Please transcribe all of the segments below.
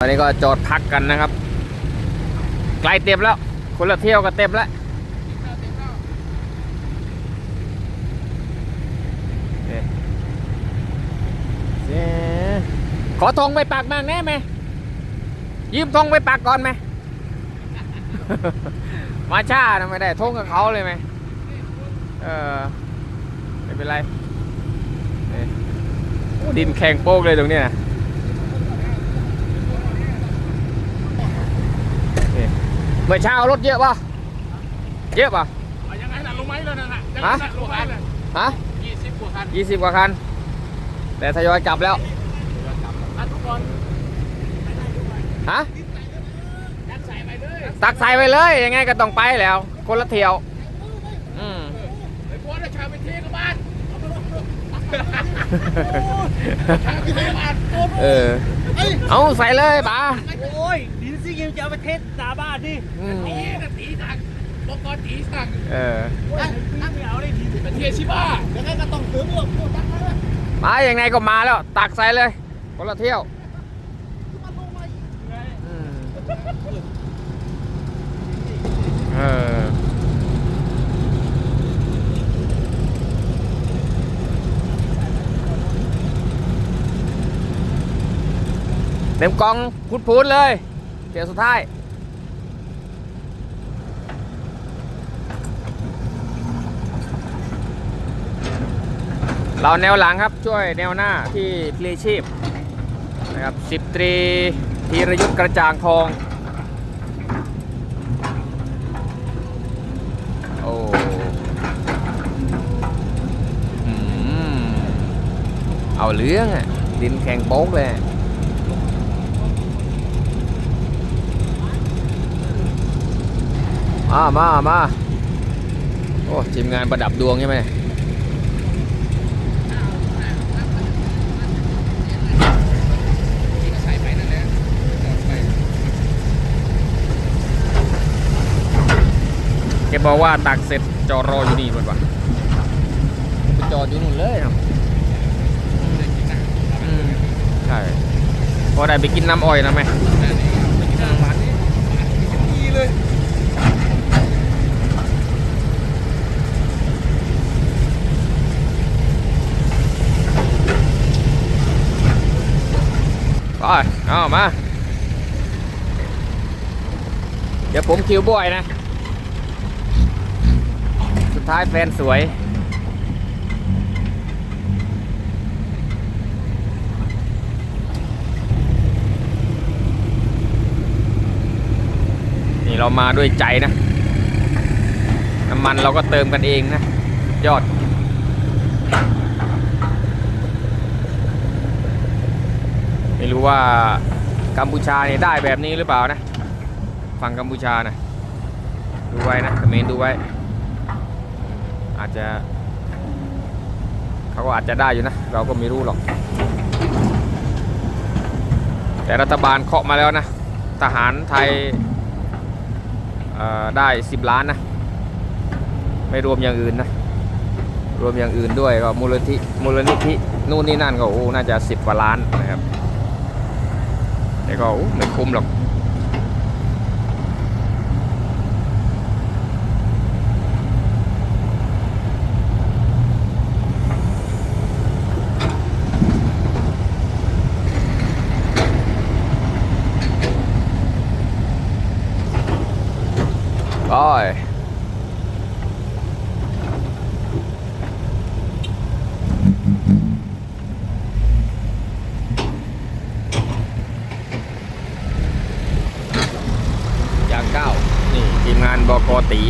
ตอนนี้ก็จอดพักกันนะครับใกล้เต็มแล้ว คนละเที่ยวก็เต็มแล้วนี่เจ๊ขอธงไปปักบ้างแน่ไหมยืมธงไปปักก่อนไหม มาช้านะไม่ได้ธงกับเขาเลยไหมเออไม่เป็นไร ดินแข็งโป๊กเลยตรงนี้นะ เมื่อเช้ารถเยอะป่ะเยอะป่ะเอายังไงน่ะลงไม้แล้วนั่นน่ะยังไงฮะน่ะลงไม้เลยฮะยี่สิบกว่าคันยี่สิบกว่าคัน แต่ทยอยกลับแล้ว อะทุกคนฮะ ยัดใส่ไปเลยตักใส่ไปเลย ยังไงก็ต้องไปแล้ว คนละเที่ยว อืม ไอ้พวกนั้นชาวไปเที่ยวกับบ้านชาวไปเที่ยวกับบ้านเออ เอาใส่เลยป๋าโอ้ ยดินซี่ยังจะเอาไปเทสหนาบ้านดิอืม ตีนะตีสั่งบอกก่อนตีสั่งเออตั้งไม่เอาได้ดินไปเที่ยวชิบ้ายังไงก็ต้องซื้อพวกพวกตั้งเลยมายังไงก็มาแล้ว ตักใส่เลยคนละเที่ยวอืมเออเต็มกองพูดๆเลย เที่ยวสุดท้ายเราแนวหลังครับช่วยแนวหน้าที่พลีชีพนะครับสิบตรีธีรยุทธกระจ่างทอง โอ้เอาเรื่องอะดินแข็งโป๊กเลย มามามาโอ้ทีมงานประดับดวงใช่ไหมใส่ไปนั่นแหละไปแกบอกว่าตักเสร็จจอดรออยู่นี่หมดว่ะไปจอดอยู่นู่นเลยครับอืมใช่พอได้ไปกินน้ำอ้อยนะไหมนั่นเองไปกินอาหารนี่ดีเลย ไป เอามา เดี๋ยวผมคิวบ่อยนะ สุดท้ายแฟนสวย นี่เรามาด้วยใจนะ น้ำมันเราก็เติมกันเองนะ ยอด ไม่รู้ว่ากัมพูชาเนี่ยได้แบบนี้หรือเปล่านะ ฝั่งกัมพูชานะ ดูไว้นะคอมเมนต์ดูไว้ อาจจะ เขาก็อาจจะได้อยู่นะ เราก็ไม่รู้หรอก แต่รัฐบาลเคาะมาแล้วนะ ทหารไทยได้ 10 ล้านนะ ไม่รวมอย่างอื่นนะ รวมอย่างอื่นด้วยก็มูลนิธิมูลนิธินู่นนี่นั่นก็โอ้น่าจะ 10 กว่าล้านนะครับ แต่ก็โอ้ไม่คุ้มหรอก ไปอย่างเก้านี่ทีมงานบกตี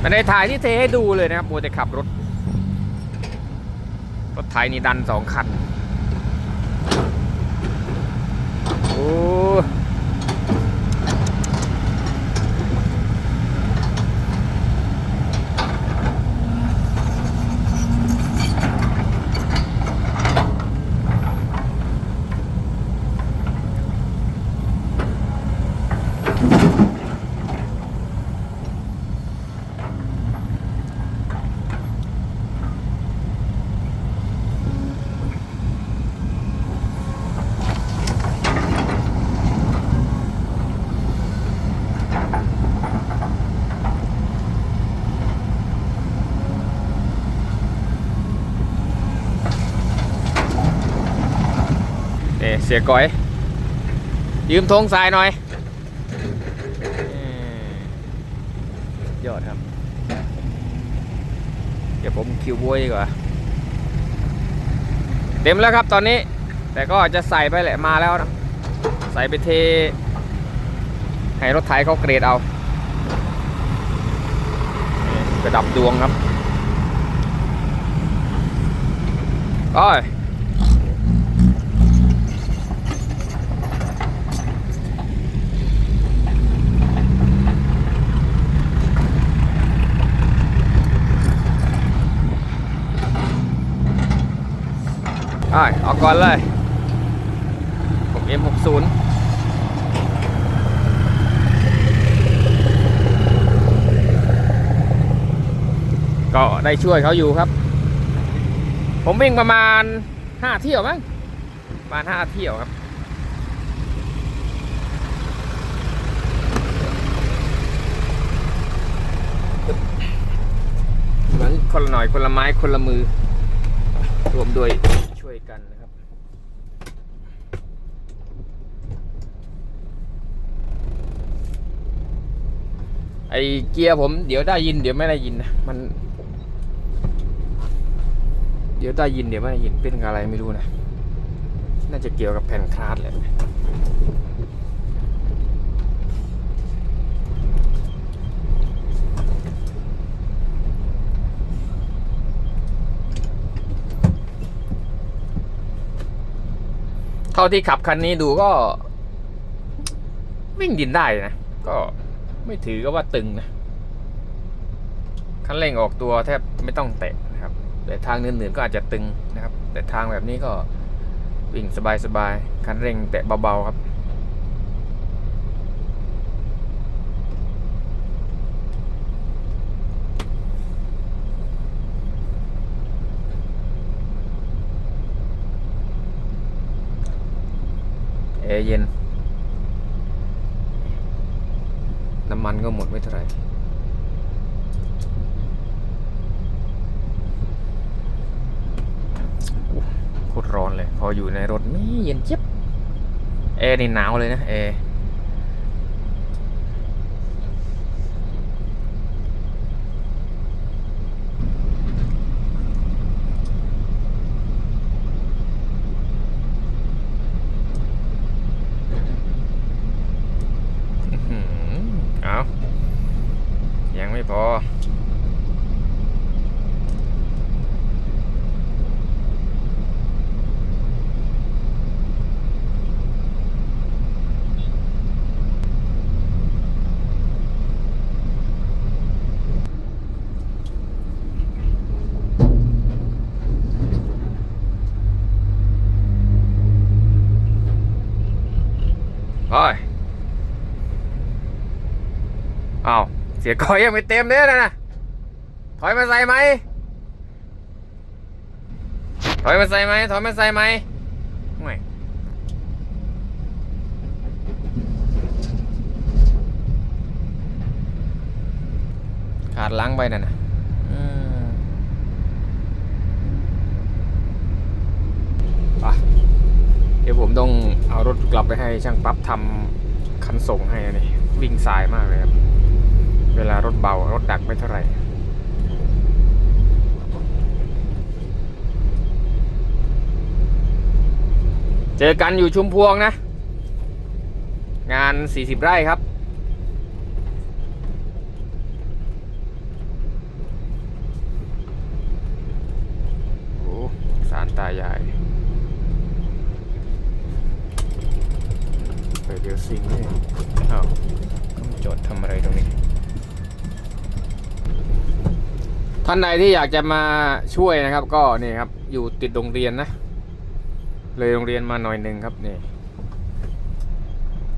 ไม่ได้ ถ่ายที่เทให้ดูเลยนะครับมัวแต่ขับรถ รถไถนี่ดันสองคัน โอ้ เสียก้อย ยืมธงสายหน่อยอยอดครับ เดี๋ยวผมคิวบวยดีกว่า เต็มแล้วครับตอนนี้ แต่ก็จะใส่ไปแหละมาแล้วนะใส่ไปเท ให้รถไถเขาเกรดเอานี่ประดับดวงครับโอ้ย อ่ออกก่อนเลย 6M60 ก็ได้ช่วยเขาอยู่ครับ ผมวิ่งประมาณ5เที่ยวมั้งประมาณ5เที่ยวครับ เหมือนคนละหน่อยคนละไม้คนละมือ รวมด้วย ช่วยกันนะครับไอเกียร์ผมเดี๋ยวได้ยินเดี๋ยวไม่ได้ยินนะมัน เดี๋ยวได้ยินเดี๋ยวไม่ได้ยินเป็นอะไรไม่รู้นะ น่าจะเกี่ยวกับแผ่นคลาสแหละ เท่าที่ขับคันนี้ดูก็ วิ่งดินได้นะ ก็ไม่ถือก็ว่าตึงนะคันเร่งออกตัวแทบไม่ต้องแตะนะครับ แต่ทางอื่นๆก็อาจจะตึงนะครับ แต่ทางแบบนี้ก็วิ่งสบายๆคันเร่งแตะเบาๆครับ เย็น น้ำมันก็หมดไม่เท่าไหร่โคตรร้อนเลย พออยู่ในรถนี่เย็นเจี๊ยบแอร์นี่หนาวเลยนะแอร์อื้อหือเอา ยังไม่พอ โอ้ยอ้าว เสียก้อยยังไม่เต็มเลยนะนะถอยมาใส่ไหมถอยมาใส่ไหมถอยมาใส่ไหมไม่ขาดล้างไปน่ะนะอืมไปเดี๋ยวผมต้องเอารถกลับไปให้ช่างปั๊บทำคันส่งให้นี่วิ่งสายมากเลยครับ เวลารถเบารถดักไม่เท่าไหร่เจอกันอยู่ชุมพวงนะ งาน 40 ไร่ครับ โอ้สารตายาย ไปเดี๋ยวซิงนี่อ้าวต้องจดทำอะไรตรงนี้ ท่านใดที่อยากจะมาช่วยนะครับ ก็นี่ครับ อยู่ติดโรงเรียนนะ เลยโรงเรียนมาหน่อยหนึ่งครับนี่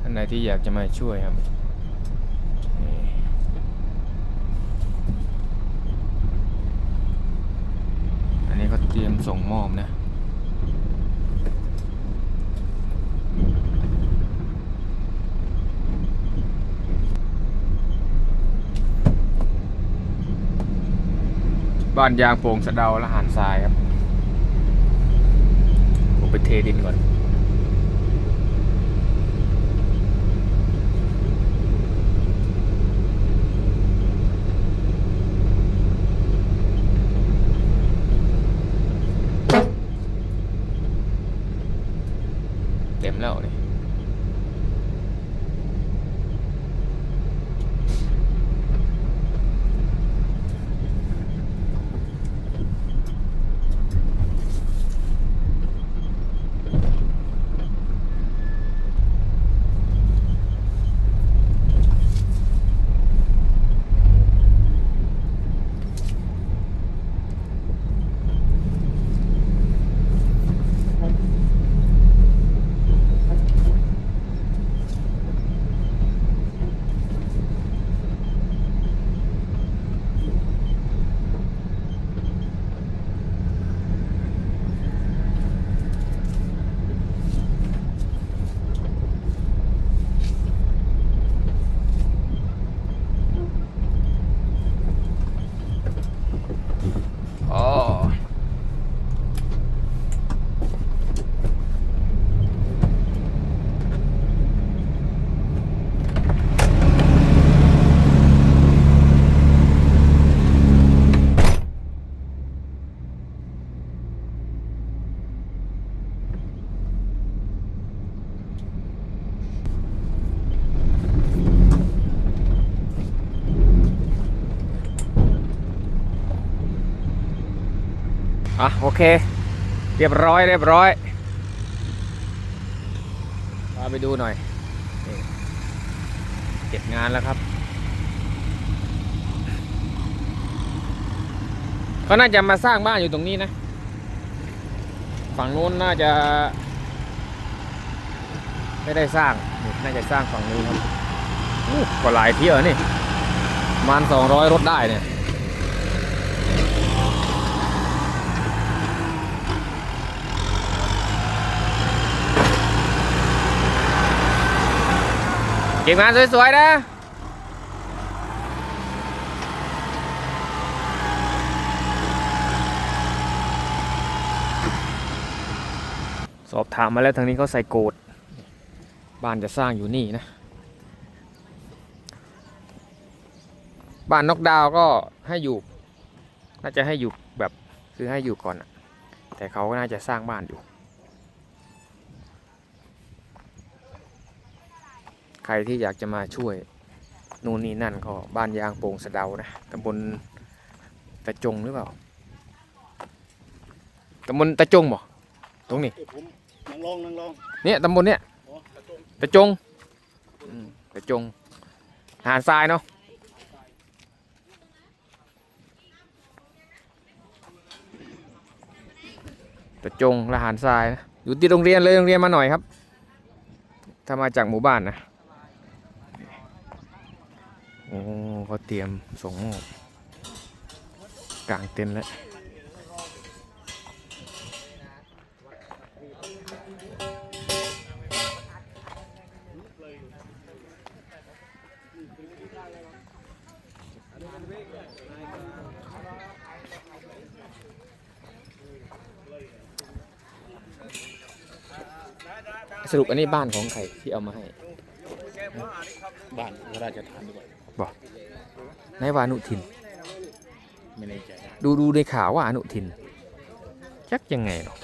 ท่านใดที่อยากจะมาช่วยครับอันนี้ก็เตรียมส่งมอบนะ บ้านยางโป่งสะเดาและหานทรายครับ ผมไปเทดินก่อน นี่อ๋อ อะโอเค เรียบร้อยเรียบร้อยพาไปดูหน่อยเก็บงานแล้วครับเขาน่าจะมาสร้างบ้านอยู่ตรงนี้นะ ฝั่งนู้นน่าจะ ไม่ได้สร้าง น่าจะสร้างฝั่งนู้นครับก็หลายเที่ยวนี่ประมาณสองร้อยรถได้เนี่ย เก็บงานสวยๆนะสอบถามมาแล้วทางนี้เขาใส่โกดบ้านจะสร้างอยู่นี่นะ บ้านนกดาวก็ให้อยู่ น่าจะให้อยู่แบบคือให้อยู่ก่อนอะแต่เขาก็น่าจะสร้างบ้านอยู่ ใครที่อยากจะมาช่วยนู่นนี่นั่นก็บ้านยางโป่งสะเดานะตำบลตะจงหรือเปล่าตำบลตะจงบ่ตรงนี้เดี๋ยวผมนั่งลองนั่งลองเนี่ยตำบลเนี่ยอ๋อตะจงตะจงอืมตะจงหาดทรายเนาะตะจงและหาดทรายนะอยู่ที่โรงเรียนเลยโรงเรียนมาหน่อยครับ ถ้ามาจากหมู่บ้านนะ โอ้เขาเตรียมส่งมอบกลางเต็นท์แล้วสรุปอันนี้บ้านของใครที่เอามาให้ บ้านพระราชทานด้วย นายวานุทิน ไม่แน่ใจดูดูในข่าวว่าอนุทินชักยังไงเนาะ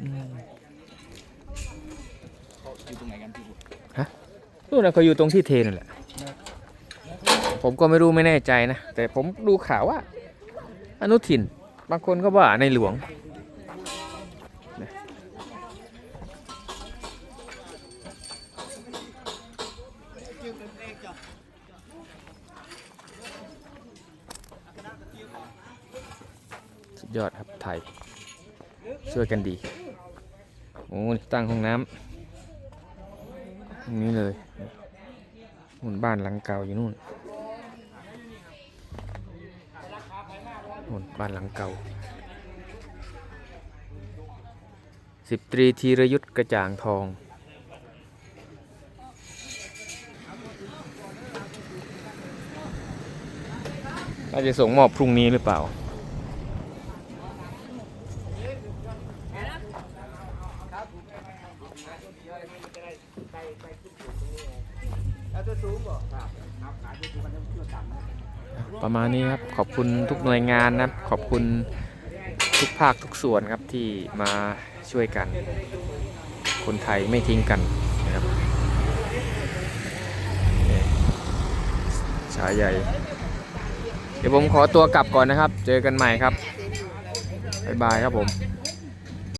อืมเขาอยู่ตรงไหนกันพี่บุตรนู่นนะเขาอยู่ตรงที่เทนั่นแหละ ผมก็ไม่รู้ไม่แน่ใจนะ แต่ผมดูข่าวว่า อนุทิน บางคนก็ว่าในหลวง ช่วยกันดี โอ้ตั้งห้องน้ำตรงนี้เลยนู่นบ้านหลังเก่าอยู่นู่นนู่นบ้านหลังเก่าสิบตรีธีรยุทธกระจ่างทองน่าจะส่งมอบพรุ่งนี้หรือเปล่า ประมาณนี้ครับขอบคุณทุกหน่วยงานนะครับ ขอบคุณทุกภาคทุกส่วนครับที่มาช่วยกัน คนไทยไม่ทิ้งกันนะครับนี่ชายใหญ่ เดี๋ยวผมขอตัวกลับก่อนนะครับ เจอกันใหม่ครับบ๊ายบายครับผม